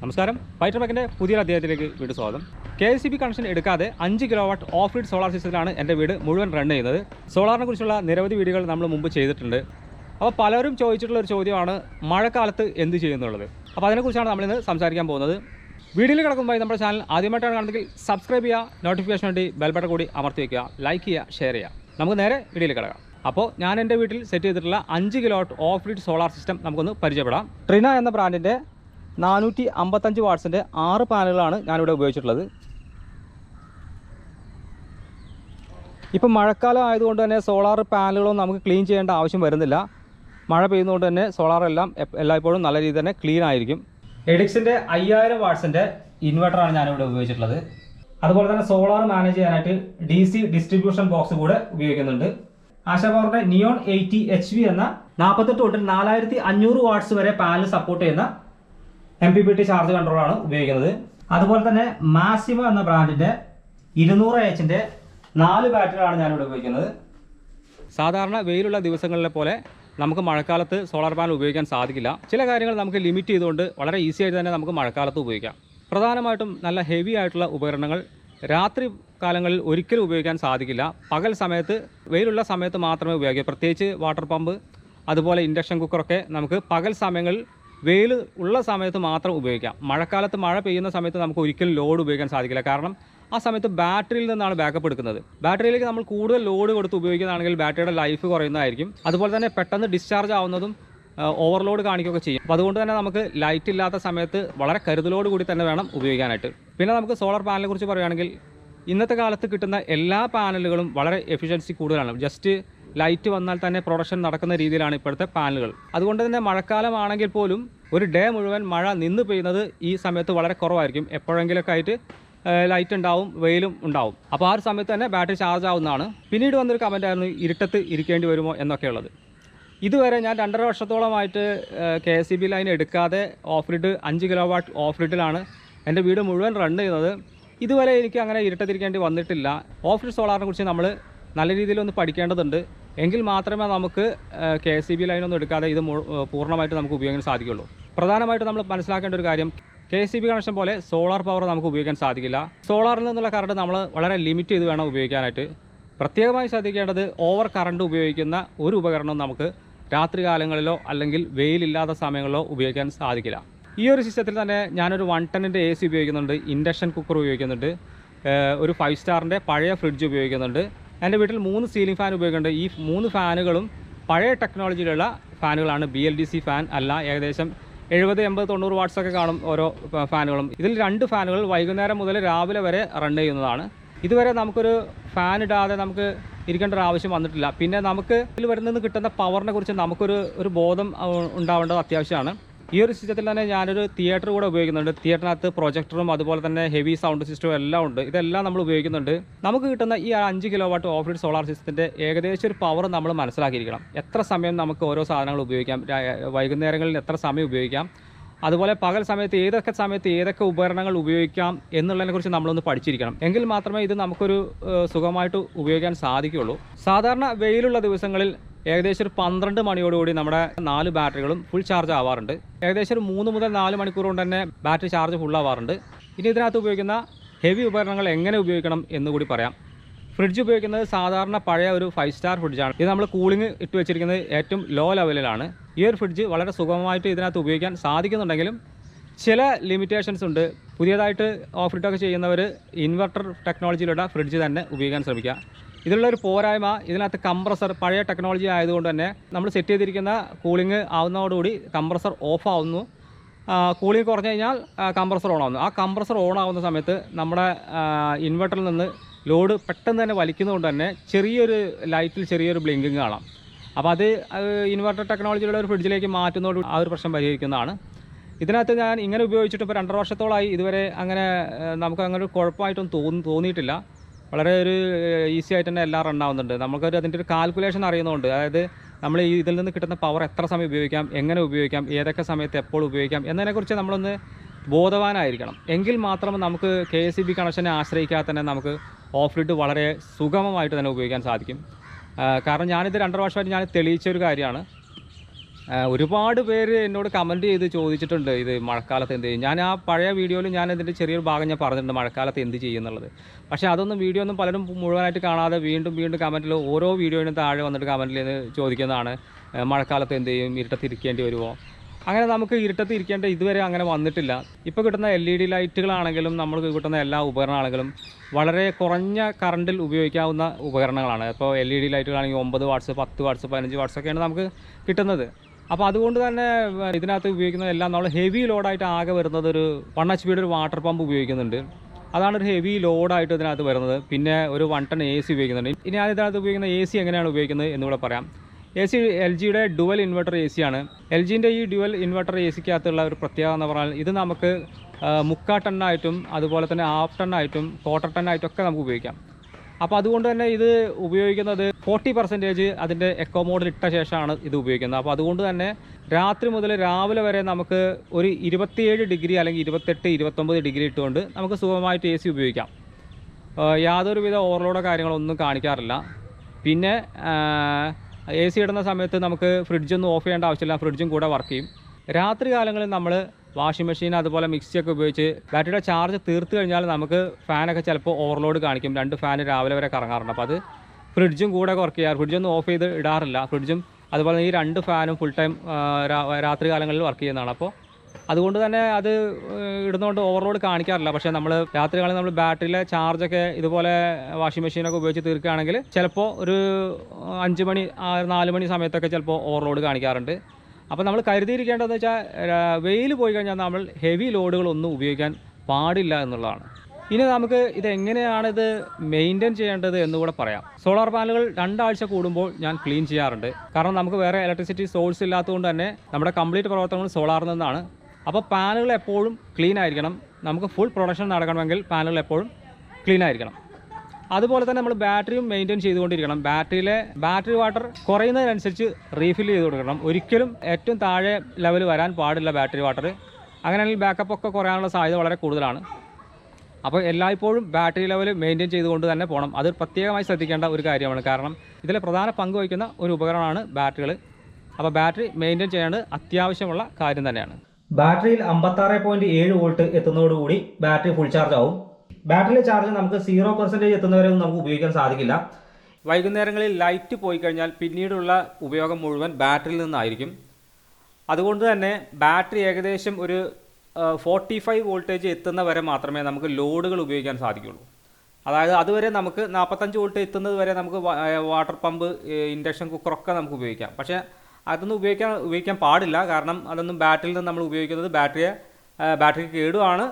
നമസ്കാരം. ഫൈറ്റർ ബാക്കിന്റെ പുതിയ അദ്ദേഹത്തിലേക്ക് വീട് സ്വാഗതം. കെ സി ബി കണക്ഷൻ എടുക്കാതെ അഞ്ച് kilo watt off grid solar സിസ്റ്റത്തിലാണ് എന്റെ വീട് മുഴുവൻ റൺ ചെയ്യുന്നത്. സോളാറിനെ കുറിച്ചുള്ള നിരവധി വീഡിയോകൾ നമ്മൾ മുമ്പ് ചെയ്തിട്ടുണ്ട്. അപ്പോൾ പലരും ചോദിച്ചിട്ടുള്ള ഒരു ചോദ്യമാണ് മഴക്കാലത്ത് എന്ത് ചെയ്യുന്നുള്ളത് അപ്പോൾ അതിനെക്കുറിച്ചാണ് നമ്മളിന്ന് സംസാരിക്കാൻ പോകുന്നത്. വീഡിയോയിൽ കിടക്കുമ്പോൾ നമ്മുടെ ചാനൽ ആദ്യമായിട്ടാണ് കാണുന്നതെങ്കിൽ സബ്സ്ക്രൈബ് ചെയ്യുക നോട്ടിഫിക്കേഷൻ വേണ്ടി ബെൽബട്ടൺ കൂടി അമർത്തി വയ്ക്കുക ലൈക്ക് ചെയ്യുക ഷെയർ ചെയ്യുക. നമുക്ക് നേരെ വീഡിയോയിൽ കിടക്കാം. അപ്പോൾ ഞാൻ എന്റെ വീട്ടിൽ സെറ്റ് ചെയ്തിട്ടുള്ള അഞ്ച് kilo off grid solar system നമുക്കൊന്ന് പരിചയപ്പെടാം. ട്രിന എന്ന ബ്രാൻഡിന്റെ നാനൂറ്റി അമ്പത്തഞ്ച് വാട്ട്സിന്റെ ആറ് പാനലുകളാണ് ഞാനിവിടെ ഉപയോഗിച്ചിട്ടുള്ളത്. ഇപ്പം മഴക്കാലം ആയതുകൊണ്ട് തന്നെ സോളാർ പാനലുകളൊന്നും നമുക്ക് ക്ലീൻ ചെയ്യേണ്ട ആവശ്യം വരുന്നില്ല. മഴ പെയ്യുന്നതുകൊണ്ട് തന്നെ സോളാർ എല്ലാം എല്ലായ്പ്പോഴും നല്ല രീതിയിൽ തന്നെ ക്ലീൻ ആയിരിക്കും. എഡിക്സിന്റെ അയ്യായിരം വാട്ട്സിന്റെ ഇൻവെർട്ടറാണ് ഞാനിവിടെ ഉപയോഗിച്ചിട്ടുള്ളത്. അതുപോലെ തന്നെ സോളാർ മാനേജ് ചെയ്യാനായിട്ട് ഡി സി ഡിസ്ട്രിബ്യൂഷൻ ബോക്സ് കൂടെ ഉപയോഗിക്കുന്നുണ്ട്. ആശാ പവറിന്റെ നിയോൺ എയ്റ്റി എച്ച് വി എന്ന നാൽപ്പത്തെട്ട് തൊട്ട് നാലായിരത്തി അഞ്ഞൂറ് വാട്ട്സ് വരെ പാനൽ സപ്പോർട്ട് ചെയ്യുന്ന M P P T charge കൺട്രോളാണ് ഉപയോഗിക്കുന്നത്. അതുപോലെ തന്നെ മാസിമ എന്ന ബ്രാൻഡിന്റെ ഇരുന്നൂറ് എച്ചിന്റെ നാല് ബാറ്ററികളാണ് ഞാനിവിടെ ഉപയോഗിക്കുന്നത്. സാധാരണ വെയിലുള്ള ദിവസങ്ങളിലെ പോലെ നമുക്ക് മഴക്കാലത്ത് സോളാർ പാനൽ ഉപയോഗിക്കാൻ സാധിക്കില്ല. ചില കാര്യങ്ങൾ നമുക്ക് ലിമിറ്റ് ചെയ്തുകൊണ്ട് വളരെ ഈസി ആയിട്ട് തന്നെ നമുക്ക് മഴക്കാലത്ത് ഉപയോഗിക്കാം. പ്രധാനമായിട്ടും നല്ല ഹെവി ആയിട്ടുള്ള ഉപകരണങ്ങൾ രാത്രി കാലങ്ങളിൽ ഒരിക്കലും ഉപയോഗിക്കാൻ സാധിക്കില്ല. പകൽ സമയത്ത് വെയിലുള്ള സമയത്ത് മാത്രമേ ഉപയോഗിക്കൂ. പ്രത്യേകിച്ച് വാട്ടർ പമ്പ് അതുപോലെ ഇൻഡക്ഷൻ കുക്കറൊക്കെ നമുക്ക് പകൽ സമയങ്ങളിൽ വെയിൽ ഉള്ള സമയത്ത് മാത്രം ഉപയോഗിക്കാം. മഴക്കാലത്ത് മഴ പെയ്യുന്ന സമയത്ത് നമുക്ക് ഒരിക്കലും ലോഡ് ഉപയോഗിക്കാൻ സാധിക്കില്ല. കാരണം ആ സമയത്ത് ബാറ്ററിയിൽ നിന്നാണ് ബാക്കപ്പ് എടുക്കുന്നത്. ബാറ്ററിയിലേക്ക് നമ്മൾ കൂടുതൽ ലോഡ് കൊടുത്ത് ഉപയോഗിക്കുന്നതാണെങ്കിൽ ബാറ്ററിയുടെ ലൈഫ് കുറയുന്നതായിരിക്കും. അതുപോലെ തന്നെ പെട്ടെന്ന് ഡിസ്ചാർജ് ആവുന്നതും ഓവർലോഡ് കാണിക്കുകയൊക്കെ ചെയ്യും. അപ്പോൾ അതുകൊണ്ട് തന്നെ നമുക്ക് ലൈറ്റ് ഇല്ലാത്ത സമയത്ത് വളരെ കരുതലോട് കൂടി തന്നെ വേണം ഉപയോഗിക്കാനായിട്ട്. പിന്നെ നമുക്ക് സോളാർ പാനലിനെ കുറിച്ച് പറയുകയാണെങ്കിൽ ഇന്നത്തെ കാലത്ത് കിട്ടുന്ന എല്ലാ പാനലുകളും വളരെ എഫിഷ്യൻസി കൂടുതലാണ്. ജസ്റ്റ് ലൈറ്റ് വന്നാൽ തന്നെ പ്രൊഡക്ഷൻ നടക്കുന്ന രീതിയിലാണ് ഇപ്പോഴത്തെ പാനലുകൾ അതുകൊണ്ട് തന്നെ മഴക്കാലമാണെങ്കിൽ പോലും ഒരു ഡേ മുഴുവൻ മഴ നിന്ന് പെയ്യുന്നത് ഈ സമയത്ത് വളരെ കുറവായിരിക്കും. എപ്പോഴെങ്കിലൊക്കെ ആയിട്ട് ലൈറ്റ് ഉണ്ടാവും വെയിലും ഉണ്ടാവും. അപ്പോൾ ആ ഒരു സമയത്ത് തന്നെ ബാറ്ററി ചാർജ് ആവുന്നതാണ്. പിന്നീട് വന്നൊരു കമന്റായിരുന്നു ഇരുട്ടത്ത് ഇരിക്കേണ്ടി വരുമോ എന്നൊക്കെയുള്ളത് ഇതുവരെ ഞാൻ രണ്ടര വർഷത്തോളമായിട്ട് K S C B line എടുക്കാതെ ഓഫ് ഗ്രിഡ് അഞ്ച് കിലോ വാട്ട് ഓഫ് ഗ്രിഡിലാണ് എന്റെ വീട് മുഴുവൻ റൺ ചെയ്യുന്നത്. ഇതുവരെ എനിക്ക് അങ്ങനെ ഇരുട്ടത്തിരിക്കേണ്ടി വന്നിട്ടില്ല. ഓഫ് ഗ്രിഡ് സോളാറിനെ കുറിച്ച് നമ്മൾ നല്ല രീതിയിലൊന്ന് പഠിക്കേണ്ടതുണ്ട്. എങ്കിൽ മാത്രമേ നമുക്ക് കെ എസ് സി ബി ലൈനൊന്നും എടുക്കാതെ ഇത് പൂർണമായിട്ട് നമുക്ക് ഉപയോഗിക്കാൻ സാധിക്കുള്ളൂ. പ്രധാനമായിട്ട് നമ്മൾ മനസ്സിലാക്കേണ്ട ഒരു കാര്യം K S C B connection പോലെ സോളാർ പവർ നമുക്ക് ഉപയോഗിക്കാൻ സാധിക്കില്ല. സോളാറിൽ നിന്നുള്ള കറണ്ട് നമ്മൾ വളരെ ലിമിറ്റ് ചെയ്ത് വേണം ഉപയോഗിക്കാനായിട്ട്. പ്രത്യേകമായി ശ്രദ്ധിക്കേണ്ടത് ഓവർ കറണ്ട് ഉപയോഗിക്കുന്ന ഒരു ഉപകരണവും നമുക്ക് രാത്രി കാലങ്ങളിലോ അല്ലെങ്കിൽ വെയിലില്ലാത്ത സമയങ്ങളിലോ ഉപയോഗിക്കാൻ സാധിക്കില്ല. ഈ ഒരു സിസ്റ്റത്തിൽ തന്നെ ഞാനൊരു വൺ ടെന്നിന്റെ എ സി ഉപയോഗിക്കുന്നുണ്ട് ഇൻഡക്ഷൻ കുക്കർ ഉപയോഗിക്കുന്നുണ്ട് ഒരു ഫൈവ് സ്റ്റാറിന്റെ പഴയ ഫ്രിഡ്ജ് ഉപയോഗിക്കുന്നുണ്ട് എന്റെ വീട്ടിൽ മൂന്ന് സീലിംഗ് ഫാൻ ഉപയോഗിക്കുന്നുണ്ട്. ഈ മൂന്ന് ഫാനുകളും പഴയ ടെക്നോളജിയിലുള്ള ഫാനുകളാണ് B L D C fan അല്ല ഏകദേശം എഴുപത് എൺപത് തൊണ്ണൂറ് വാട്ട്സ് ഒക്കെ കാണും ഓരോ ഫാനുകളും ഇതിൽ രണ്ട് ഫാനുകൾ വൈകുന്നേരം മുതൽ രാവിലെ വരെ റൺ ചെയ്യുന്നതാണ്. ഇതുവരെ നമുക്കൊരു ഫാൻ ഇടാതെ നമുക്ക് ഇരിക്കേണ്ട ഒരു ആവശ്യം വന്നിട്ടില്ല. പിന്നെ നമുക്ക് ഇതിൽ വരുന്നതെന്ന് കിട്ടുന്ന പവറിനെ കുറിച്ച് നമുക്കൊരു ഒരു ബോധം ഉണ്ടാവേണ്ടത് അത്യാവശ്യമാണ്. ഈ ഒരു സിസ്റ്റത്തിൽ തന്നെ ഞാനൊരു തിയേറ്റർ കൂടെ ഉപയോഗിക്കുന്നുണ്ട്. തിയേറ്ററിനകത്ത് പ്രൊജക്ടറും അതുപോലെ തന്നെ ഹെവി സൗണ്ട് സിസ്റ്റവും എല്ലാം ഉണ്ട്. ഇതെല്ലാം നമ്മൾ ഉപയോഗിക്കുന്നുണ്ട്. നമുക്ക് കിട്ടുന്ന ഈ അഞ്ച് kilo watt off grid solar സിസ്റ്റത്തിന്റെ ഏകദേശം ഒരു പവർ നമ്മൾ മനസ്സിലാക്കിയിരിക്കണം. എത്ര സമയം നമുക്ക് ഓരോ സാധനങ്ങൾ ഉപയോഗിക്കാം? വൈകുന്നേരങ്ങളിൽ എത്ര സമയം ഉപയോഗിക്കാം? അതുപോലെ പകൽ സമയത്ത് ഏതൊക്കെ സമയത്ത് ഏതൊക്കെ ഉപകരണങ്ങൾ ഉപയോഗിക്കാം എന്നുള്ളതിനെ കുറിച്ച് നമ്മളൊന്ന് പഠിച്ചിരിക്കണം. എങ്കിൽ മാത്രമേ ഇത് നമുക്കൊരു സുഖമായിട്ട് ഉപയോഗിക്കാൻ സാധിക്കുകയുള്ളൂ. സാധാരണ വെയിലുള്ള ദിവസങ്ങളിൽ ഏകദേശം ഒരു പന്ത്രണ്ട് മണിയോടുകൂടി നമ്മുടെ നാല് ബാറ്ററികളും ഫുൾ ചാർജ് ആവാറുണ്ട്. ഏകദേശം ഒരു മൂന്ന് മുതൽ നാല് മണിക്കൂർ കൊണ്ട് തന്നെ ബാറ്ററി ചാർജ് ഫുൾ ആവാറുണ്ട്. ഇനി ഇതിനകത്ത് ഉപയോഗിക്കുന്ന ഹെവി ഉപകരണങ്ങൾ എങ്ങനെ ഉപയോഗിക്കണം എന്നുകൂടി പറയാം. ഫ്രിഡ്ജ് ഉപയോഗിക്കുന്നത് സാധാരണ പഴയ ഒരു ഫൈവ് സ്റ്റാർ ഫ്രിഡ്ജാണ് ഇത് നമ്മൾ കൂളിംഗ് ഇട്ട് വെച്ചിരിക്കുന്നത് ഏറ്റവും ലോ ലെവലിലാണ് ഈ ഒരു ഫ്രിഡ്ജ് വളരെ സുഗമമായിട്ട് ഇതിനകത്ത് ഉപയോഗിക്കാൻ സാധിക്കുന്നുണ്ടെങ്കിലും ചില ലിമിറ്റേഷൻസ് ഉണ്ട്. പുതിയതായിട്ട് ഓഫ് ഗ്രിഡൊക്കെ ചെയ്യുന്നവർ ഇൻവെർട്ടർ ടെക്നോളജിയിലുള്ള ഫ്രിഡ്ജ് തന്നെ ഉപയോഗിക്കാൻ ശ്രമിക്കുക. ഇതിലുള്ള ഒരു പോരായ്മ ഇതിനകത്ത് കംപ്രസർ പഴയ ടെക്നോളജി ആയതുകൊണ്ട് തന്നെ നമ്മൾ സെറ്റ് ചെയ്തിരിക്കുന്ന കൂളിംഗ് ആവുന്നതോടുകൂടി കംപ്രസർ ഓഫ് ആവുന്നു. കൂളിംഗ് കുറഞ്ഞു കഴിഞ്ഞാൽ കംപ്രസർ ഓൺ ആവുന്നു. ആ കംപ്രസർ ഓൺ ആവുന്ന സമയത്ത് നമ്മുടെ ഇൻവെർട്ടറിൽ നിന്ന് ലോഡ് പെട്ടെന്ന് തന്നെ വലിക്കുന്നതുകൊണ്ട് തന്നെ ചെറിയൊരു ലൈറ്റിൽ ചെറിയൊരു ബ്ലിങ്കിങ് കാണാം. അപ്പോൾ അത് ഇൻവെർട്ടർ ടെക്നോളജിയുടെ ഒരു ഫ്രിഡ്ജിലേക്ക് മാറ്റുന്നതോട് ആ ഒരു പ്രശ്നം പരിഹരിക്കുന്നതാണ്. ഇതിനകത്ത് ഞാൻ ഇങ്ങനെ ഉപയോഗിച്ചിട്ട് ഇപ്പോൾ രണ്ടര വർഷത്തോളമായി ഇതുവരെ അങ്ങനെ നമുക്ക് അങ്ങനെ ഒരു കുഴപ്പമായിട്ടൊന്നും തോന്നി തോന്നിയിട്ടില്ല. വളരെ ഒരു ഈസി ആയിട്ട് തന്നെ എല്ലാം റൺ ആവുന്നുണ്ട്. നമുക്കൊരു അതിന്റെ ഒരു കാൽക്കുലേഷൻ അറിയുന്നതുകൊണ്ട് അതായത് നമ്മൾ ഈ ഇതിൽ നിന്ന് കിട്ടുന്ന പവർ എത്ര സമയം ഉപയോഗിക്കാം എങ്ങനെ ഉപയോഗിക്കാം ഏതൊക്കെ സമയത്ത് എപ്പോൾ ഉപയോഗിക്കാം എന്നതിനെക്കുറിച്ച് നമ്മളൊന്ന് ബോധവാനായിരിക്കണം. എങ്കിൽ മാത്രം നമുക്ക് കെ എസ് സി ബി കണക്ഷനെ ആശ്രയിക്കാതെ തന്നെ നമുക്ക് ഓഫ് ഗ്രിഡ് വളരെ സുഗമമായിട്ട് തന്നെ ഉപയോഗിക്കാൻ സാധിക്കും. കാരണം ഞാനിത് രണ്ടര വർഷമായിട്ട് ഞാൻ തെളിയിച്ച ഒരു കാര്യമാണ് ഒരുപാട് പേര് എന്നോട് കമന്റ് ചെയ്ത് ചോദിച്ചിട്ടുണ്ട് ഇത് മഴക്കാലത്ത് എന്ത് ചെയ്യും. ഞാൻ ആ പഴയ വീഡിയോയിൽ ഞാൻ ഇതിന്റെ ചെറിയൊരു ഭാഗം ഞാൻ പറഞ്ഞിട്ടുണ്ട് മഴക്കാലത്ത് എന്ത് ചെയ്യും എന്നുള്ളത്. പക്ഷേ അതൊന്നും വീഡിയോ ഒന്നും പലരും മുഴുവനായിട്ട് കാണാതെ വീണ്ടും വീണ്ടും കമന്റിൽ ഓരോ വീഡിയോയിനും താഴെ വന്നിട്ട് കമന്റിൽ ചോദിക്കുന്നതാണ് മഴക്കാലത്ത് എന്ത് ചെയ്യും? ഇരട്ട തിരിക്കേണ്ടി വരുമോ? അങ്ങനെ നമുക്ക് ഇരുട്ടത്ത് ഇരിക്കേണ്ട ഇതുവരെ അങ്ങനെ വന്നിട്ടില്ല. ഇപ്പോൾ കിട്ടുന്ന എൽ ഇ ഡി ലൈറ്റുകളാണെങ്കിലും നമുക്ക് കിട്ടുന്ന എല്ലാ ഉപകരണമാണെങ്കിലും വളരെ കുറഞ്ഞ കറണ്ടിൽ ഉപയോഗിക്കാവുന്ന ഉപകരണങ്ങളാണ്. ഇപ്പോൾ എൽ ഇ ഡി ലൈറ്റുകളാണെങ്കിൽ ഒമ്പത് വാട്ട്സ് പത്ത് വാട്ട്സ് പതിനഞ്ച് വാട്ട്സ് ഒക്കെയാണ് നമുക്ക് കിട്ടുന്നത്. അപ്പോൾ അതുകൊണ്ട് തന്നെ ഇതിനകത്ത് ഉപയോഗിക്കുന്ന എല്ലാം നമ്മൾ ഹെവി ലോഡായിട്ട് ആകെ വരുന്നത് ഒരു വൺ എച്ച് പിയുടെ ഒരു വാട്ടർ പമ്പ് ഉപയോഗിക്കുന്നുണ്ട്. അതാണ് ഒരു ഹെവി ലോഡായിട്ട് ഇതിനകത്ത് വരുന്നത്. പിന്നെ ഒരു വൺ ടൺ എ സി ഉപയോഗിക്കുന്നുണ്ട്. ഇനി ഞാൻ ഇതിനകത്ത് ഉപയോഗിക്കുന്ന എ സി എങ്ങനെയാണ് ഉപയോഗിക്കുന്നത് എന്നുകൂടെ പറയാം. എ സി എൽ ജിയുടെ ഡുവൽ ഇൻവെർട്ടർ എ ആണ്. എൽ ജിന്റെ ഈ ഡുവൽ ഇൻവെർട്ടർ എ സിക്കകത്തുള്ള ഒരു പ്രത്യേകത എന്ന് പറഞ്ഞാൽ ഇത് നമുക്ക് മുക്കാ ടണ്ണായിട്ടും അതുപോലെ തന്നെ ഹാഫ് ടണ്ണായിട്ടും ക്വാർട്ടർ ടണ്ണായിട്ടും ഒക്കെ നമുക്ക് ഉപയോഗിക്കാം. അപ്പോൾ അതുകൊണ്ട് തന്നെ ഇത് ഉപയോഗിക്കുന്നത് ഫോർട്ടി പെർസെന്റേജ് അതിന്റെ എക്കോ മോഡിൽ ഇട്ട ശേഷമാണ് ഇത് ഉപയോഗിക്കുന്നത്. അപ്പോൾ അതുകൊണ്ട് തന്നെ രാത്രി മുതൽ രാവിലെ വരെ നമുക്ക് ഒരു ഇരുപത്തിയേഴ് ഡിഗ്രി അല്ലെങ്കിൽ ഇരുപത്തെട്ട് ഇരുപത്തൊമ്പത് ഡിഗ്രി ഇട്ടുകൊണ്ട് നമുക്ക് സുഖമായിട്ട് എ സി ഉപയോഗിക്കാം. യാതൊരുവിധ ഓവർലോഡോ കാര്യങ്ങളോ ഒന്നും കാണിക്കാറില്ല. പിന്നെ എ സി ഇടുന്ന സമയത്ത് നമുക്ക് ഫ്രിഡ്ജൊന്നും ഓഫ് ചെയ്യേണ്ട ആവശ്യമില്ല. ഫ്രിഡ്ജും കൂടെ വർക്ക് ചെയ്യും. രാത്രി കാലങ്ങളിൽ നമ്മൾ വാഷിംഗ് മെഷീൻ അതുപോലെ മിക്സിയൊക്കെ ഉപയോഗിച്ച് ബാറ്ററിയുടെ ചാർജ് തീർത്ത് കഴിഞ്ഞാൽ നമുക്ക് ഫാനൊക്കെ ചിലപ്പോൾ ഓവർലോഡ് കാണിക്കും. രണ്ട് ഫാൻ രാവിലെ വരെ കറങ്ങാറുണ്ട്. അപ്പോൾ അത് ഫ്രിഡ്ജും കൂടെ വർക്ക് ചെയ്യാറ്. ഫ്രിഡ്ജൊന്നും ഓഫ് ചെയ്ത് ഇടാറില്ല. ഫ്രിഡ്ജും അതുപോലെ ഈ രണ്ട് ഫാനും ഫുൾ ടൈം രാത്രി കാലങ്ങളിൽ വർക്ക് ചെയ്യുന്നതാണ്. അപ്പോൾ അതുകൊണ്ട് തന്നെ അത് ഇടുന്നുകൊണ്ട് ഓവർലോഡ് കാണിക്കാറില്ല. പക്ഷേ നമ്മൾ രാത്രി കാലം നമ്മൾ ബാറ്ററിയിലെ ചാർജൊക്കെ ഇതുപോലെ വാഷിംഗ് മെഷീനൊക്കെ ഉപയോഗിച്ച് തീർക്കുകയാണെങ്കിൽ ചിലപ്പോൾ ഒരു അഞ്ച് മണി നാല് മണി സമയത്തൊക്കെ ചിലപ്പോൾ ഓവർലോഡ് കാണിക്കാറുണ്ട്. അപ്പോൾ നമ്മൾ കരുതിയിരിക്കേണ്ടതെന്ന് വെച്ചാൽ വെയിൽ പോയി കഴിഞ്ഞാൽ നമ്മൾ ഹെവി ലോഡുകളൊന്നും ഉപയോഗിക്കാൻ പാടില്ല എന്നുള്ളതാണ്. ഇനി നമുക്ക് ഇത് എങ്ങനെയാണ് ഇത് മെയിന്റെയിൻ ചെയ്യേണ്ടത് എന്നുകൂടെ പറയാം. സോളാർ പാനലുകൾ രണ്ടാഴ്ച കൂടുമ്പോൾ ഞാൻ ക്ലീൻ ചെയ്യാറുണ്ട്. കാരണം നമുക്ക് വേറെ ഇലക്ട്രിസിറ്റി സോഴ്സ് ഇല്ലാത്തതുകൊണ്ട് തന്നെ നമ്മുടെ കംപ്ലീറ്റ് പ്രവർത്തനങ്ങൾ സോളാറിൽ നിന്നാണ്. അപ്പോൾ പാനലുകൾ എപ്പോഴും ക്ലീൻ ആയിരിക്കണം. നമുക്ക് ഫുൾ പ്രൊഡക്ഷൻ നടക്കണമെങ്കിൽ പാനലുകൾ എപ്പോഴും ക്ലീൻ ആയിരിക്കണം. അതുപോലെ തന്നെ നമ്മൾ ബാറ്ററിയും മെയിന്റെയിൻ ചെയ്തുകൊണ്ടിരിക്കണം. ബാറ്ററിയിലെ ബാറ്ററി വാട്ടർ കുറയുന്നതിനനുസരിച്ച് റീഫിൽ ചെയ്ത് കൊടുക്കണം. ഒരിക്കലും ഏറ്റവും താഴെ ലെവൽ വരാൻ പാടില്ല ബാറ്ററി വാട്ടർ അങ്ങനെയാണെങ്കിൽ ബാക്കപ്പ് ഒക്കെ കുറയാനുള്ള സാധ്യത വളരെ കൂടുതലാണ്. അപ്പോൾ എല്ലായ്പ്പോഴും ബാറ്ററി ലെവൽ മെയിന്റെയിൻ ചെയ്തുകൊണ്ട് തന്നെ പോകണം അത് പ്രത്യേകമായി ശ്രദ്ധിക്കേണ്ട ഒരു കാര്യമാണ്. കാരണം ഇതിലെ പ്രധാന പങ്ക് വഹിക്കുന്ന ഒരു ഉപകരണമാണ് ബാറ്ററികൾ അപ്പോൾ ബാറ്ററി മെയിന്റെയിൻ ചെയ്യേണ്ടത് അത്യാവശ്യമുള്ള കാര്യം തന്നെയാണ്. ബാറ്ററിയിൽ അമ്പത്താറ് പോയിന്റ് ഏഴ് വോൾട്ട് എത്തുന്നതോടുകൂടി ബാറ്ററി ഫുൾ ചാർജ് ആവും. ബാറ്ററിയിലെ ചാർജ് നമുക്ക് സീറോ പെർസെന്റേജ് എത്തുന്നവരെ നമുക്ക് ഉപയോഗിക്കാൻ സാധിക്കില്ല. വൈകുന്നേരങ്ങളിൽ ലൈറ്റ് പോയി കഴിഞ്ഞാൽ പിന്നീടുള്ള ഉപയോഗം മുഴുവൻ ബാറ്ററിയിൽ നിന്നായിരിക്കും. അതുകൊണ്ട് തന്നെ ബാറ്ററി ഏകദേശം ഒരു ഫോർട്ടി ഫൈവ് വോൾട്ടേജ് എത്തുന്ന വരെ മാത്രമേ നമുക്ക് ലോഡുകൾ ഉപയോഗിക്കാൻ സാധിക്കുള്ളൂ. അതായത് അതുവരെ നമുക്ക് നാൽപ്പത്തഞ്ച് വോൾട്ട് എത്തുന്നത് വരെ നമുക്ക് വാട്ടർ പമ്പ് ഇൻഡക്ഷൻ കുക്കറൊക്കെ നമുക്ക് ഉപയോഗിക്കാം. പക്ഷേ അതൊന്നും ഉപയോഗിക്കാൻ ഉപയോഗിക്കാൻ പാടില്ല. കാരണം അതൊന്നും ബാറ്ററിയിൽ നിന്ന് നമ്മൾ ഉപയോഗിക്കുന്നത് ബാറ്ററിയെ ബാറ്ററി കേടുമാണ്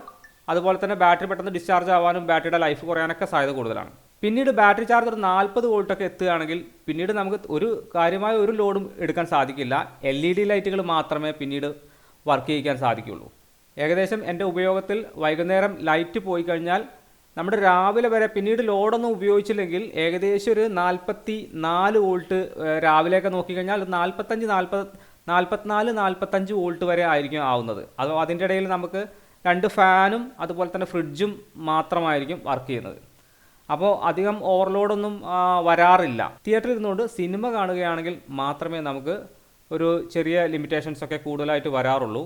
അതുപോലെ തന്നെ ബാറ്ററി പെട്ടെന്ന് ഡിസ്ചാർജ് ആവാനും ബാറ്ററിയുടെ ലൈഫ് കുറയാനൊക്കെ സാധ്യത കൂടുതലാണ്. പിന്നീട് ബാറ്ററി ചാർജ് ഒരു നാൽപ്പത് വോൾട്ടൊക്കെ എത്തുകയാണെങ്കിൽ പിന്നീട് നമുക്ക് ഒരു കാര്യമായ ഒരു ലോഡും എടുക്കാൻ സാധിക്കില്ല. എൽ ഇ ഡി ലൈറ്റുകൾ മാത്രമേ പിന്നീട് വർക്ക് ചെയ്യിക്കാൻ സാധിക്കുകയുള്ളൂ ഏകദേശം എന്റെ ഉപയോഗത്തിൽ വൈകുന്നേരം ലൈറ്റ് പോയി കഴിഞ്ഞാൽ നമ്മുടെ രാവിലെ വരെ പിന്നീട് ലോഡൊന്നും ഉപയോഗിച്ചില്ലെങ്കിൽ ഏകദേശം ഒരു നാൽപ്പത്തി നാല് വോൾട്ട് രാവിലെയൊക്കെ നോക്കിക്കഴിഞ്ഞാൽ നാൽപ്പത്തഞ്ച് നാൽപ്പത് നാൽപ്പത്തിനാല് നാൽപ്പത്തഞ്ച് വോൾട്ട് വരെ ആയിരിക്കും ആവുന്നത്. അത് അതിന്റെ ഇടയിൽ നമുക്ക് രണ്ട് ഫാനും അതുപോലെ തന്നെ ഫ്രിഡ്ജും മാത്രമായിരിക്കും വർക്ക് ചെയ്യുന്നത്. അപ്പോൾ അധികം ഓവർലോഡൊന്നും വരാറില്ല. തിയേറ്ററിൽ ഇരുന്നുകൊണ്ട് സിനിമ കാണുകയാണെങ്കിൽ മാത്രമേ നമുക്ക് ഒരു ചെറിയ ലിമിറ്റേഷൻസ് ഒക്കെ കൂടുതലായിട്ട് വരാറുള്ളൂ.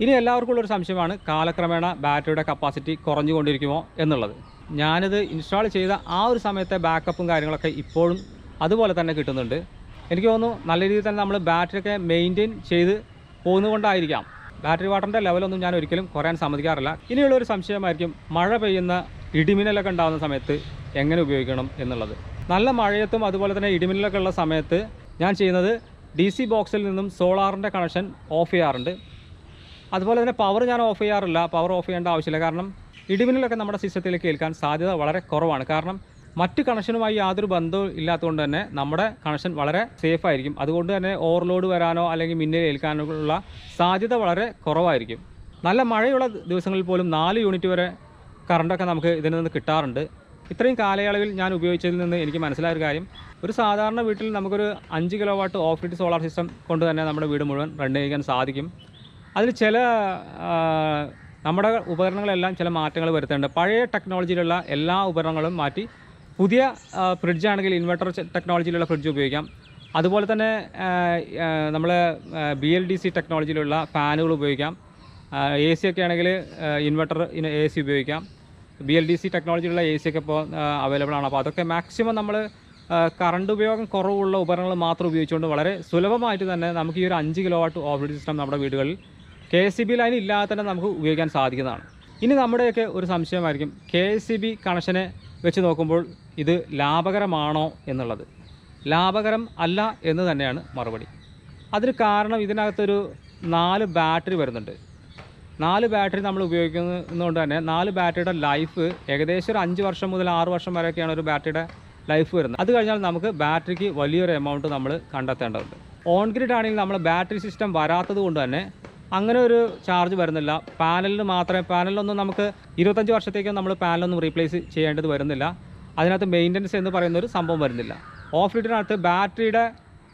ഇനി എല്ലാവർക്കും ഉള്ളൊരു സംശയമാണ് കാലക്രമേണ ബാറ്ററിയുടെ കപ്പാസിറ്റി കുറഞ്ഞുകൊണ്ടിരിക്കുമോ എന്നുള്ളത്. ഞാനിത് ഇൻസ്റ്റാൾ ചെയ്ത ആ ഒരു സമയത്തെ ബാക്കപ്പും കാര്യങ്ങളൊക്കെ ഇപ്പോഴും അതുപോലെ തന്നെ കിട്ടുന്നുണ്ട്. എനിക്ക് തോന്നുന്നു നല്ല രീതിയിൽ തന്നെ നമ്മൾ ബാറ്ററിയൊക്കെ മെയിന്റെയിൻ ചെയ്ത് പോകുന്നതുകൊണ്ടായിരിക്കാം ബാറ്ററി വാട്ടറിന്റെ ലെവലൊന്നും ഞാൻ ഒരിക്കലും കുറയാൻ സമ്മതിക്കാറില്ല. ഇനിയുള്ളൊരു സംശയമായിരിക്കും മഴ പെയ്യുന്ന ഇടിമിന്നലൊക്കെ ഉണ്ടാകുന്ന സമയത്ത് എങ്ങനെ ഉപയോഗിക്കണം എന്നുള്ളത്. നല്ല മഴയത്തും അതുപോലെ തന്നെ ഇടിമിന്നലൊക്കെ ഉള്ള സമയത്ത് ഞാൻ ചെയ്യുന്നത് ഡി ബോക്സിൽ നിന്നും സോളാറിന്റെ കണക്ഷൻ ഓഫ് ചെയ്യാറുണ്ട്. അതുപോലെ തന്നെ പവർ ഞാൻ ഓഫ് ചെയ്യാറില്ല. പവർ ഓഫ് ചെയ്യേണ്ട ആവശ്യമില്ല. കാരണം ഇടിമിന്നലൊക്കെ നമ്മുടെ സിസ്റ്റത്തിലേക്ക് കേൾക്കാൻ സാധ്യത വളരെ കുറവാണ്. കാരണം മറ്റ് കണക്ഷനുമായി യാതൊരു ബന്ധവും ഇല്ലാത്തതുകൊണ്ട് തന്നെ നമ്മുടെ കണക്ഷൻ വളരെ സേഫ് ആയിരിക്കും. അതുകൊണ്ട് തന്നെ ഓവർലോഡ് വരാനോ അല്ലെങ്കിൽ മിന്നൽ ഏൽക്കാനോ ഉള്ള സാധ്യത വളരെ കുറവായിരിക്കും. നല്ല മഴയുള്ള ദിവസങ്ങളിൽ പോലും നാല് യൂണിറ്റ് വരെ കറണ്ടൊക്കെ നമുക്ക് ഇതിൽ നിന്ന് കിട്ടാറുണ്ട്. ഇത്രയും കാലയളവിൽ ഞാൻ ഉപയോഗിച്ചതിൽ നിന്ന് എനിക്ക് മനസ്സിലായ ഒരു കാര്യം. ഒരു സാധാരണ വീട്ടിൽ നമുക്കൊരു അഞ്ച് kilo watt off grid solar system കൊണ്ട് തന്നെ നമ്മുടെ വീട് മുഴുവൻ റൺ ചെയ്യാൻ സാധിക്കും. അതിൽ ചില നമ്മുടെ ഉപകരണങ്ങളെല്ലാം ചില മാറ്റങ്ങൾ വരുത്തേണ്ടത് പഴയ ടെക്നോളജിയിലുള്ള എല്ലാ ഉപകരണങ്ങളും മാറ്റി പുതിയ ഫ്രിഡ്ജ് ആണെങ്കിൽ ഇൻവെർട്ടർ ടെക്നോളജിയിലുള്ള ഫ്രിഡ്ജ് ഉപയോഗിക്കാം. അതുപോലെ തന്നെ നമ്മൾ ബി എൽ ഡി സി ടെക്നോളജിയിലുള്ള ഫാനുകൾ ഉപയോഗിക്കാം. എ സി ഒക്കെ ആണെങ്കിൽ ഇൻവെർട്ടർ എ സി ഉപയോഗിക്കാം. ബി എൽ ഡി സി ടെക്നോളജിയിലുള്ള എ സി ഒക്കെ ഇപ്പോൾ അവൈലബിൾ ആണ്. അപ്പോൾ അതൊക്കെ മാക്സിമം നമ്മൾ കറണ്ട് ഉപയോഗം കുറവുള്ള ഉപകരണങ്ങൾ മാത്രം ഉപയോഗിച്ചുകൊണ്ട് വളരെ സുലഭമായിട്ട് തന്നെ നമുക്ക് ഈ ഒരു അഞ്ച് കിലോ വാട്ട് ഓഫ് സിസ്റ്റം നമ്മുടെ വീടുകളിൽ K S C B line ഇല്ലാതെ തന്നെ നമുക്ക് ഉപയോഗിക്കാൻ സാധിക്കുന്നതാണ്. ഇനി നമ്മുടെയൊക്കെ ഒരു സംശയമായിരിക്കും. കെ എസ് സി ബി കണക്ഷനെ വെച്ച് നോക്കുമ്പോൾ ഇത് ലാഭകരമാണോ എന്നുള്ളത്. ലാഭകരം അല്ല എന്ന് തന്നെയാണ് മറുപടി. അതിന് കാരണം ഇതിനകത്തൊരു നാല് ബാറ്ററി വരുന്നുണ്ട്. നാല് ബാറ്ററി നമ്മൾ ഉപയോഗിക്കുന്നതുകൊണ്ട് തന്നെ നാല് ബാറ്ററിയുടെ ലൈഫ് ഏകദേശം ഒരു അഞ്ച് വർഷം മുതൽ ആറ് വർഷം വരെയൊക്കെയാണ് ഒരു ബാറ്ററിയുടെ ലൈഫ് വരുന്നത്. അത് കഴിഞ്ഞാൽ നമുക്ക് ബാറ്ററിക്ക് വലിയൊരു എമൗണ്ട് നമ്മൾ കണ്ടെത്തേണ്ടതുണ്ട്. ഓൺ ഗ്രിഡ് ആണെങ്കിൽ നമ്മൾ ബാറ്ററി സിസ്റ്റം വരാത്തത് കൊണ്ട് തന്നെ അങ്ങനെ ഒരു ചാർജ് വരുന്നില്ല. പാനലിന് മാത്രമേ പാനലിലൊന്നും നമുക്ക് ഇരുപത്തഞ്ച് വർഷത്തേക്കും നമ്മൾ പാനലൊന്നും റീപ്ലേസ് ചെയ്യേണ്ടത് വരുന്നില്ല. അതിനകത്ത് മെയിന്റനൻസ് എന്ന് പറയുന്ന ഒരു സംഭവം വരുന്നില്ല. ഓഫ് ഗ്രിഡിനകത്ത് ബാറ്ററിയുടെ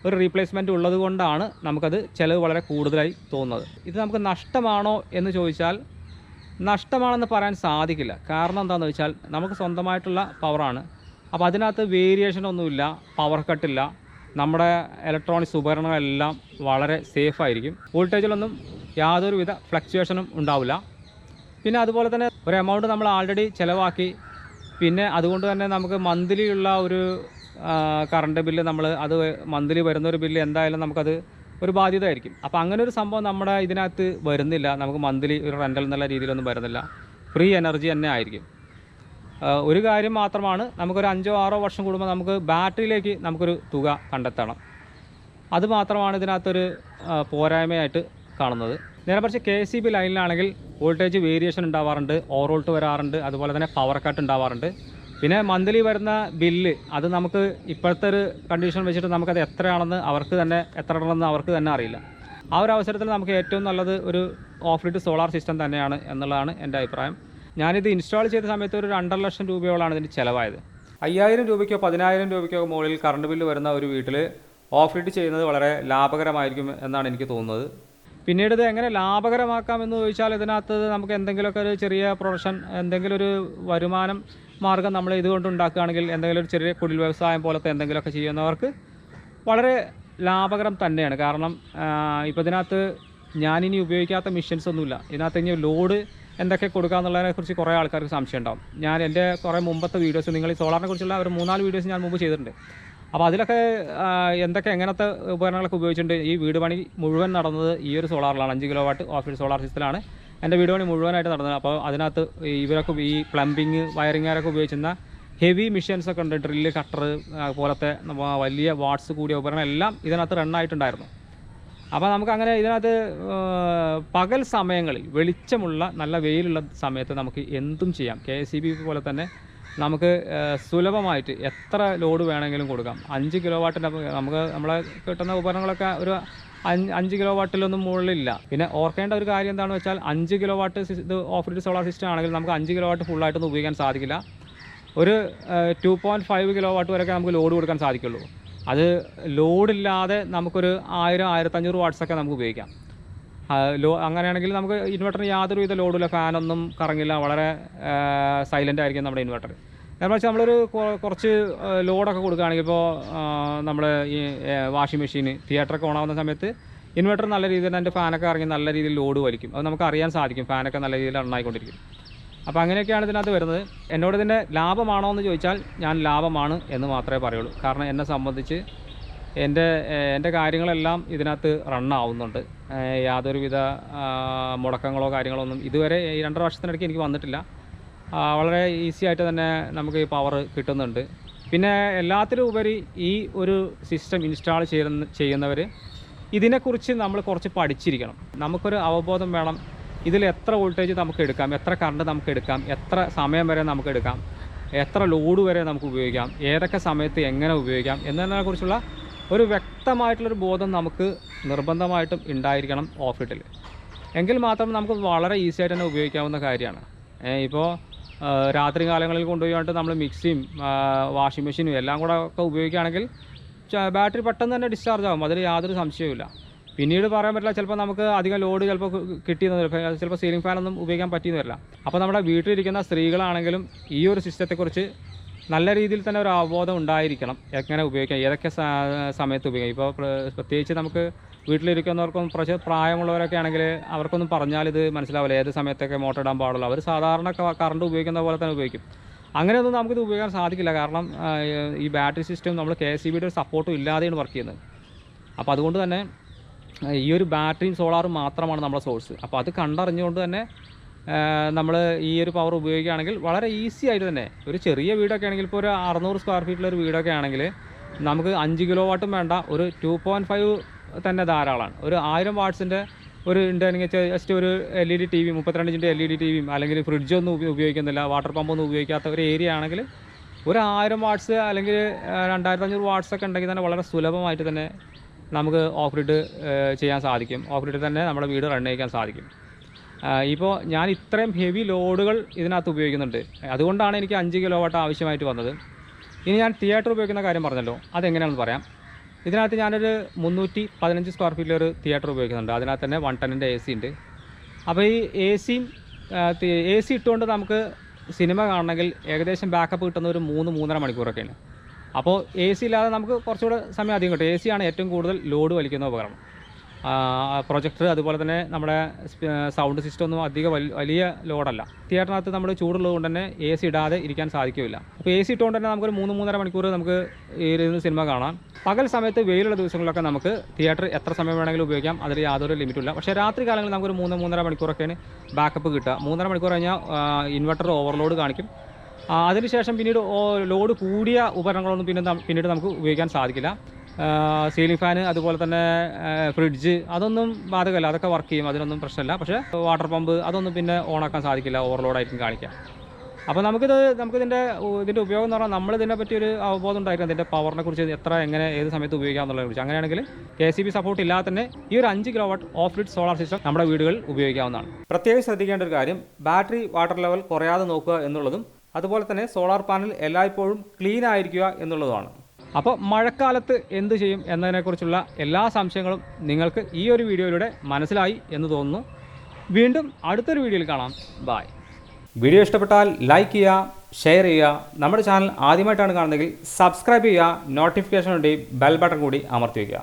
ഒരു റീപ്ലേസ്മെന്റ് ഉള്ളത് കൊണ്ടാണ് നമുക്കത് ചിലവ് വളരെ കൂടുതലായി തോന്നുന്നത്. ഇത് നമുക്ക് നഷ്ടമാണോ എന്ന് ചോദിച്ചാൽ നഷ്ടമാണെന്ന് പറയാൻ സാധിക്കില്ല. കാരണം എന്താണെന്ന് വെച്ചാൽ നമുക്ക് സ്വന്തമായിട്ടുള്ള പവറാണ് അപ്പോൾ അതിനകത്ത് വേരിയേഷൻ ഒന്നുമില്ല പവർ കട്ടില്ല നമ്മുടെ ഇലക്ട്രോണിക്സ് ഉപകരണങ്ങളെല്ലാം വളരെ സേഫ് ആയിരിക്കും. വോൾട്ടേജിലൊന്നും യാതൊരുവിധ ഫ്ലക്ച്വേഷനും ഉണ്ടാവില്ല. പിന്നെ അതുപോലെ തന്നെ ഒരു എമൗണ്ട് നമ്മൾ ആൾറെഡി ചിലവാക്കി. പിന്നെ അതുകൊണ്ട് തന്നെ നമുക്ക് മന്ത്ലി ഉള്ള ഒരു കറണ്ട് ബില്ല് നമ്മൾ അത് മന്ത്ലി വരുന്ന ഒരു ബില്ല് എന്തായാലും നമുക്കത് ഒരു ബാധ്യത ആയിരിക്കും അപ്പോൾ അങ്ങനെ ഒരു സംഭവം നമ്മുടെ ഇതിനകത്ത് വരുന്നില്ല. നമുക്ക് മന്ത്ലി ഒരു റെന്റൽ എന്നുള്ള രീതിയിലൊന്നും വരുന്നില്ല. ഫ്രീ എനർജി തന്നെ ആയിരിക്കും. ഒരു കാര്യം മാത്രമാണ് നമുക്കൊരു അഞ്ചോ ആറോ വർഷം കൂടുമ്പോൾ നമുക്ക് ബാറ്ററിയിലേക്ക് നമുക്കൊരു തുക കണ്ടെത്തണം. അതുമാത്രമാണ് ഇതിനകത്തൊരു പോരായ്മയായിട്ട് കാണുന്നത്. നേരെ മറിച്ച് കെ സി ബി ലൈനിലാണെങ്കിൽ വോൾട്ടേജ് വേരിയേഷൻ ഉണ്ടാവാറുണ്ട് ഓവറോൾട്ട് വരാറുണ്ട് അതുപോലെ തന്നെ പവർ കട്ട് ഉണ്ടാവാറുണ്ട്. പിന്നെ മന്ത്ലി വരുന്ന ബില്ല് അത് നമുക്ക് ഇപ്പോഴത്തെ ഒരു കണ്ടീഷൻ വെച്ചിട്ട് നമുക്കത് എത്രയാണെന്ന് അവർക്ക് തന്നെ എത്ര ഉണ്ടെന്ന് അവർക്ക് തന്നെ അറിയില്ല. ആ ഒരു അവസരത്തിൽ നമുക്ക് ഏറ്റവും നല്ലത് ഒരു ഓഫ് ലിറ്റ് സോളാർ സിസ്റ്റം തന്നെയാണ് എന്നുള്ളതാണ് എന്റെ അഭിപ്രായം. ഞാനിത് ഇൻസ്റ്റാൾ ചെയ്ത സമയത്ത് ഒരു രണ്ടര ലക്ഷം രൂപയോളാണ് ഇതിന്റെ ചിലവായത്. അയ്യായിരം രൂപയ്ക്കോ പതിനായിരം രൂപയ്ക്കോ മുകളിൽ കറണ്ട് ബില്ല് വരുന്ന ഒരു വീട്ടിൽ ഓഫ് ഗ്രിഡ് ചെയ്യുന്നത് വളരെ ലാഭകരമായിരിക്കും എന്നാണ് എനിക്ക് തോന്നുന്നത്. പിന്നീട് ഇത് എങ്ങനെ ലാഭകരമാക്കാം എന്ന് ചോദിച്ചാൽ ഇതിനകത്ത് നമുക്ക് എന്തെങ്കിലുമൊക്കെ ഒരു ചെറിയ പ്രൊഡക്ഷൻ എന്തെങ്കിലും ഒരു വരുമാനം മാർഗം നമ്മൾ ഇതുകൊണ്ട് ഉണ്ടാക്കുകയാണെങ്കിൽ എന്തെങ്കിലും ഒരു ചെറിയ കുടിൽ വ്യവസായം പോലത്തെ എന്തെങ്കിലുമൊക്കെ ചെയ്യുന്നവർക്ക് വളരെ ലാഭകരം തന്നെയാണ്. കാരണം ഇപ്പോൾ ഇതിനകത്ത് ഞാനിനി ഉപയോഗിക്കാത്ത മെഷീൻസ് ഒന്നുമില്ല. ഇതിനകത്ത് ഇനി ലോഡ് എന്തൊക്കെ കൊടുക്കുക എന്നുള്ളതിനെ കുറിച്ച് കുറേ ആൾക്കാർക്ക് സംശയം ഉണ്ടാവും. ഞാൻ എന്റെ കുറേ മുമ്പത്തെ വീഡിയോസ് നിങ്ങൾ ഈ സോളാറിനെ കുറിച്ചുള്ള ഒരു മൂന്നാൽ വീഡിയോസ് ഞാൻ മുമ്പ് ചെയ്തിട്ടുണ്ട്. അപ്പോൾ അതിലൊക്കെ എന്തൊക്കെ എങ്ങനത്തെ ഉപകരണങ്ങളൊക്കെ ഉപയോഗിച്ചിട്ടുണ്ട്? ഈ വീട് പണി മുഴുവൻ നടന്നത് ഈ ഒരു സോളാറിലാണ്. അഞ്ച് കിലോ വാട്ട് ഓഫീസ് സോളാർ സിസ്റ്റത്തിലാണ് എന്റെ വീട് പണി മുഴുവനായിട്ട് നടന്നത്. അപ്പോൾ അതിനകത്ത് ഇവരൊക്കെ ഈ പ്ലംബിങ് വയറിങ്ങാരൊക്കെ ഉപയോഗിച്ചിരുന്ന ഹെവി മിഷൻസ് ഒക്കെ ഉണ്ട്. ഡ്രില്ല് കട്ടർ പോലത്തെ വലിയ വാട്സ് കൂടിയ ഉപകരണം എല്ലാം ഇതിനകത്ത് റണ്ണായിട്ടുണ്ടായിരുന്നു അപ്പോൾ നമുക്ക് അങ്ങനെ ഇതിനകത്ത് പകൽ സമയങ്ങളിൽ വെളിച്ചമുള്ള നല്ല വെയിലുള്ള സമയത്ത് നമുക്ക് എന്തും ചെയ്യാം. കെ എസ് പോലെ തന്നെ നമുക്ക് സുലഭമായിട്ട് എത്ര ലോഡ് വേണമെങ്കിലും കൊടുക്കാം. അഞ്ച് കിലോ വാട്ടിന്റെ നമുക്ക് നമ്മളെ കിട്ടുന്ന ഉപകരണങ്ങളൊക്കെ ഒരു അഞ്ച് അഞ്ച് കിലോ വാട്ടിലൊന്നും മുകളിലില്ല. പിന്നെ ഓർക്കേണ്ട ഒരു കാര്യം എന്താണെന്ന് വെച്ചാൽ അഞ്ച് കിലോ വാട്ട് ഇത് ഓഫ് ഗ്രിഡ് സോളാർ സിസ്റ്റം ആണെങ്കിൽ നമുക്ക് അഞ്ച് കിലോ വാട്ട് ഫുള്ളായിട്ടൊന്നും ഉപയോഗിക്കാൻ സാധിക്കില്ല. ഒരു two point five kilo watt വരെയൊക്കെ നമുക്ക് ലോഡ് കൊടുക്കാൻ സാധിക്കുള്ളൂ. അത് ലോഡില്ലാതെ നമുക്കൊരു ആയിരം ആയിരത്തഞ്ഞൂറ് വാട്ട്സൊക്കെ നമുക്ക് ഉപയോഗിക്കാം. ലോ അങ്ങനെയാണെങ്കിൽ നമുക്ക് ഇൻവെർട്ടറിന് യാതൊരു വിധ ലോഡില്ല ഫാനൊന്നും കറങ്ങില്ല വളരെ സൈലന്റ് ആയിരിക്കും നമ്മുടെ ഇൻവെർട്ടർ. കാരണം വെച്ചാൽ നമ്മളൊരു കുറച്ച് ലോഡൊക്കെ കൊടുക്കുകയാണെങ്കിൽ ഇപ്പോൾ നമ്മൾ ഈ വാഷിംഗ് മെഷീൻ തിയേറ്ററൊക്കെ ഓണാവുന്ന സമയത്ത് ഇൻവെർട്ടർ നല്ല രീതിയിൽ അതിന്റെ ഫാനൊക്കെ ഇറങ്ങി നല്ല രീതിയിൽ ലോഡ് വലിക്കും. അത് നമുക്ക് അറിയാൻ സാധിക്കും ഫാനൊക്കെ നല്ല രീതിയിൽ റണ്ണായിക്കൊണ്ടിരിക്കും അപ്പോൾ അങ്ങനെയൊക്കെയാണ് ഇതിനകത്ത് വരുന്നത്. എന്നോട് ഇതിന്റെ ലാഭമാണോ എന്ന് ചോദിച്ചാൽ ഞാൻ ലാഭമാണ് എന്ന് മാത്രമേ പറയുള്ളൂ. കാരണം എന്നെ സംബന്ധിച്ച് എന്റെ എന്റെ കാര്യങ്ങളെല്ലാം ഇതിനകത്ത് റണ്ണാവുന്നുണ്ട് യാതൊരുവിധ മുടക്കങ്ങളോ കാര്യങ്ങളോ ഒന്നും ഇതുവരെ ഈ രണ്ടര വർഷത്തിനിടയ്ക്ക് എനിക്ക് വന്നിട്ടില്ല. വളരെ ഈസി ആയിട്ട് തന്നെ നമുക്ക് ഈ പവർ കിട്ടുന്നുണ്ട്. പിന്നെ എല്ലാത്തിലും ഉപരി ഈ ഒരു സിസ്റ്റം ഇൻസ്റ്റാൾ ചെയ്യുന്ന ചെയ്യുന്നവർ ഇതിനെക്കുറിച്ച് നമ്മൾ കുറച്ച് പഠിച്ചിരിക്കണം. നമുക്കൊരു അവബോധം വേണം. ഇതിൽ എത്ര വോൾട്ടേജ് നമുക്ക് എടുക്കാം എത്ര കറണ്ട് നമുക്ക് എടുക്കാം എത്ര സമയം വരെ നമുക്ക് എടുക്കാം എത്ര ലോഡ് വരെ നമുക്ക് ഉപയോഗിക്കാം ഏതൊക്കെ സമയത്ത് എങ്ങനെ ഉപയോഗിക്കാം എന്നതിനെക്കുറിച്ചുള്ള ഒരു വ്യക്തമായിട്ടുള്ളൊരു ബോധം നമുക്ക് നിർബന്ധമായിട്ടും ഉണ്ടായിരിക്കണം ഓഫിട്ടിൽ എങ്കിൽ മാത്രം നമുക്ക് വളരെ ഈസി ആയിട്ട് തന്നെ ഉപയോഗിക്കാവുന്ന കാര്യമാണ്. ഇപ്പോൾ രാത്രി കാലങ്ങളിൽ കൊണ്ടുപോയിട്ട് നമ്മൾ മിക്സിയും വാഷിംഗ് മെഷീനും എല്ലാം കൂടെ ഒക്കെ ഉപയോഗിക്കുകയാണെങ്കിൽ ബാറ്ററി പെട്ടെന്ന് തന്നെ ഡിസ്ചാർജ് ആകും അതിൽ യാതൊരു സംശയവുമില്ല. പിന്നീട് പറയാൻ പറ്റില്ല ചിലപ്പോൾ നമുക്ക് അധികം ലോഡ് ചിലപ്പോൾ കിട്ടിയെന്ന് വരില്ല ചിലപ്പോൾ സീലിംഗ് ഫാനൊന്നും ഉപയോഗിക്കാൻ പറ്റിയെന്ന് വരില്ല. അപ്പോൾ നമ്മുടെ വീട്ടിലിരിക്കുന്ന സ്ത്രീകളാണെങ്കിലും ഈ ഒരു സിസ്റ്റത്തെക്കുറിച്ച് നല്ല രീതിയിൽ തന്നെ ഒരു അവബോധം ഉണ്ടായിരിക്കണം. എങ്ങനെ ഉപയോഗിക്കാം ഏതൊക്കെ സമയത്ത് ഉപയോഗിക്കാം. ഇപ്പോൾ പ്രത്യേകിച്ച് നമുക്ക് വീട്ടിലിരിക്കുന്നവർക്കും കുറച്ച് പ്രായമുള്ളവരൊക്കെ ആണെങ്കിൽ അവർക്കൊന്നും പറഞ്ഞാൽ ഇത് മനസ്സിലാവില്ല. ഏത് സമയത്തൊക്കെ മോട്ടർ ഇടാൻ പാടുള്ളൂ. അവർ സാധാരണ കറണ്ട് ഉപയോഗിക്കുന്ന പോലെ തന്നെ ഉപയോഗിക്കും. അങ്ങനെയൊന്നും നമുക്കിത് ഉപയോഗിക്കാൻ സാധിക്കില്ല. കാരണം ഈ ബാറ്ററി സിസ്റ്റം നമ്മൾ കെ സി ബിയുടെ സപ്പോർട്ടും ഇല്ലാതെയാണ് വർക്ക് ചെയ്യുന്നത്. അപ്പോൾ അതുകൊണ്ട് തന്നെ ഈ ഒരു ബാറ്ററിയും സോളാറും മാത്രമാണ് നമ്മുടെ സോഴ്സ്. അപ്പോൾ അത് കണ്ടറിഞ്ഞുകൊണ്ട് തന്നെ നമ്മൾ ഈ ഒരു പവർ ഉപയോഗിക്കുകയാണെങ്കിൽ വളരെ ഈസി ആയിട്ട് തന്നെ ഒരു ചെറിയ വീടൊക്കെ ആണെങ്കിൽ ഇപ്പോൾ ഒരു അറുന്നൂറ് സ്ക്വയർ ഫീറ്റിലെ ഒരു വീടൊക്കെ ആണെങ്കിൽ നമുക്ക് അഞ്ച് കിലോ വാട്ടും വേണ്ട ഒരു ടു പോയിന്റ് ഫൈവ് തന്നെ ധാരാളമാണ്. ഒരു ആയിരം വാട്ട്സിന്റെ ഒരു ഉണ്ടായിരുന്നെങ്കിൽ ജസ്റ്റ് ഒരു L E D T V മുപ്പത്തിരണ്ട് ഇഞ്ചിന്റെ എൽ ഇ ഡി ടി വിയും അല്ലെങ്കിൽ ഫ്രിഡ്ജൊന്നും ഉപ- ഉപയോഗിക്കുന്നില്ല വാട്ടർ പമ്പൊന്നും ഉപയോഗിക്കാത്ത ഒരു ഏരിയ ആണെങ്കിൽ ഒരു ആയിരം വാട്ട്സ് അല്ലെങ്കിൽ രണ്ടായിരത്തി അഞ്ഞൂറ് വാട്ട്സ് ഒക്കെ ഉണ്ടെങ്കിൽ തന്നെ വളരെ സുലഭമായിട്ട് തന്നെ നമുക്ക് ഓഫ് ചെയ്യാൻ സാധിക്കും. ഓഫ് തന്നെ നമ്മുടെ വീട് റൺ ചെയ്യിക്കാൻ സാധിക്കും. ഇപ്പോൾ ഞാൻ ഇത്രയും ഹെവി ലോഡുകൾ ഇതിനകത്ത് ഉപയോഗിക്കുന്നുണ്ട്. അതുകൊണ്ടാണ് എനിക്ക് അഞ്ച് കിലോ വാട്ട് ആവശ്യമായിട്ട് വന്നത്. ഇനി ഞാൻ തിയേറ്റർ ഉപയോഗിക്കുന്ന കാര്യം പറഞ്ഞല്ലോ. അതെങ്ങനെയാണെന്ന് പറയാം. ഇതിനകത്ത് ഞാനൊരു മുന്നൂറ്റി പതിനഞ്ച് സ്ക്വയർ ഫീറ്റിൽ ഒരു തിയേറ്റർ ഉപയോഗിക്കുന്നുണ്ട്. അതിനകത്ത് തന്നെ വൺ ടെന്നിന്റെ എ സി ഉണ്ട്. അപ്പോൾ ഈ എ സിയും എ സി ഇട്ടുകൊണ്ട് നമുക്ക് സിനിമ കാണണമെങ്കിൽ ഏകദേശം ബാക്കപ്പ് കിട്ടുന്ന ഒരു മൂന്ന് മൂന്നര മണിക്കൂറൊക്കെയാണ്. അപ്പോൾ എ സി ഇല്ലാതെ നമുക്ക് കുറച്ചുകൂടെ സമയം അധികം കിട്ടും. എ സി ആണ് ഏറ്റവും കൂടുതൽ ലോഡ് വലിക്കുന്ന ഉപകരണം. പ്രൊജക്ടർ അതുപോലെ തന്നെ നമ്മുടെ സൗണ്ട് സിസ്റ്റം ഒന്നും അധികം വലി- വലിയ ലോഡല്ല തിയേറ്ററിനകത്ത് നമ്മൾ ചൂടുള്ളത് കൊണ്ട് തന്നെ എ സി ഇടാതെ ഇരിക്കാൻ സാധിക്കില്ല അപ്പോൾ എ സി ഇട്ടുകൊണ്ട് തന്നെ നമുക്കൊരു മൂന്ന് മൂന്നര മണിക്കൂർ നമുക്ക് ഇരുന്ന് സിനിമ കാണാം. പകൽ സമയത്ത് വെയിലുള്ള ദിവസങ്ങളിലൊക്കെ നമുക്ക് തിയേറ്റർ എത്ര സമയം വേണമെങ്കിലും ഉപയോഗിക്കാം അതിൽ യാതൊരു ലിമിറ്റില്ല പക്ഷേ രാത്രി കാലങ്ങളിൽ നമുക്കൊരു മൂന്ന് മൂന്നര മണിക്കൂറൊക്കെയാണ് ബാക്കപ്പ് കിട്ടുക. മൂന്നര മണിക്കൂർ കഴിഞ്ഞാൽ ഇൻവെർട്ടർ ഓവർലോഡ് കാണിക്കും. അതിനുശേഷം പിന്നീട് ലോഡ് കൂടിയ ഉപകരണങ്ങളൊന്നും പിന്നെ പിന്നീട് നമുക്ക് ഉപയോഗിക്കാൻ സാധിക്കില്ല. സീലിംഗ് ഫാന് അതുപോലെ തന്നെ ഫ്രിഡ്ജ് അതൊന്നും ബാധകമല്ല. അതൊക്കെ വർക്ക് ചെയ്യും. അതിനൊന്നും പ്രശ്നമില്ല. പക്ഷേ വാട്ടർ പമ്പ് അതൊന്നും പിന്നെ ഓണാക്കാൻ സാധിക്കില്ല. ഓവർലോഡായിരിക്കും കാണിക്കാം. അപ്പോൾ നമുക്കിത് നമുക്കിതിന്റെ ഇതിന്റെ ഉപയോഗം എന്ന് പറഞ്ഞാൽ നമ്മൾ ഇതിനെ പറ്റി ഒരു അവബോധം ഉണ്ടായിരിക്കും ഇതിന്റെ പവറിനെ കുറിച്ച് എത്ര എങ്ങനെ ഏത് സമയത്ത് ഉപയോഗിക്കാം എന്നുള്ളതിനെ കുറിച്ച്. അങ്ങനെയാണെങ്കിൽ കെ സി ബി സപ്പോർട്ട് ഇല്ലാതെ തന്നെ ഈ ഒരു അഞ്ച് kilo watt off grid solar system നമ്മുടെ വീടുകളിൽ ഉപയോഗിക്കാവുന്നതാണ്. പ്രത്യേകം ശ്രദ്ധിക്കേണ്ട ഒരു കാര്യം ബാറ്ററി വാട്ടർ ലെവൽ കുറയാതെ നോക്കുക എന്നുള്ളതും അതുപോലെ തന്നെ സോളാർ പാനൽ എല്ലായ്പ്പോഴും ക്ലീൻ ആയിരിക്കുക എന്നുള്ളതാണ് അപ്പോൾ മഴക്കാലത്ത് എന്ത് ചെയ്യും എന്നതിനെക്കുറിച്ചുള്ള എല്ലാ സംശയങ്ങളും നിങ്ങൾക്ക് ഈ ഒരു വീഡിയോയിലൂടെ മനസ്സിലായി എന്ന് തോന്നുന്നു. വീണ്ടും അടുത്തൊരു വീഡിയോയിൽ കാണാം. ബായ് വീഡിയോ ഇഷ്ടപ്പെട്ടാൽ ലൈക്ക് ചെയ്യുക ഷെയർ ചെയ്യുക. നമ്മുടെ ചാനൽ ആദ്യമായിട്ടാണ് കാണുന്നതെങ്കിൽ സബ്സ്ക്രൈബ് ചെയ്യുക നോട്ടിഫിക്കേഷൻ വേണ്ടി ബെൽ ബട്ടൺ കൂടി അമർത്തി വയ്ക്കുക.